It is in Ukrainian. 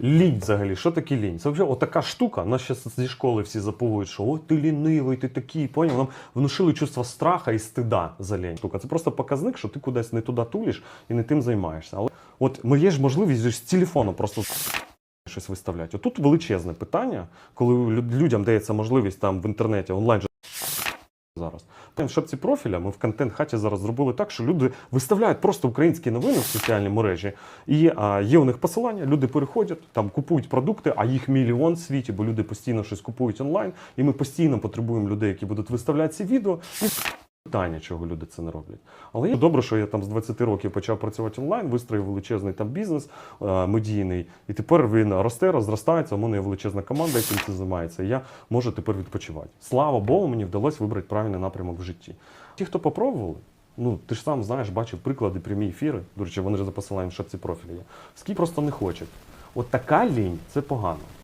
Лінь взагалі, що таке лінь? Це взагалі отака штука. Нас ще зі школи всі заповують, що ой, ти лінивий, ти такий, поняв? Нам внушили чувство страха і стида за лінь. Штука. Це просто показник, що ти кудись не туди тулиш і не тим займаєшся. Але от є ж можливість з телефону просто щось виставляти. Отут величезне питання, коли людям дається можливість там в інтернеті онлайн зараз. В шапці профіля ми в контент хаті зараз зробили так, що люди виставляють просто українські новини в соціальній мережі. І а, є у них посилання, люди переходять, там купують продукти, а їх мільйон в світі, бо люди постійно щось купують онлайн. І ми постійно потребуємо людей, які будуть виставляти ці відео. І питання, чого люди це не роблять. Але є добре, що я там з 20 років почав працювати онлайн, вистроїв величезний там бізнес е, медійний, і тепер він росте, розростається. У мене є величезна команда, яким це займається. І я можу тепер відпочивати. Слава Богу, мені вдалося вибрати правильний напрямок в житті. Ті, хто попробували, ну ти ж сам знаєш, бачив приклади, прямі ефіри. До речі, вони ж за в шапці профіля є. Скільки просто не хочуть. От така лінь це погано.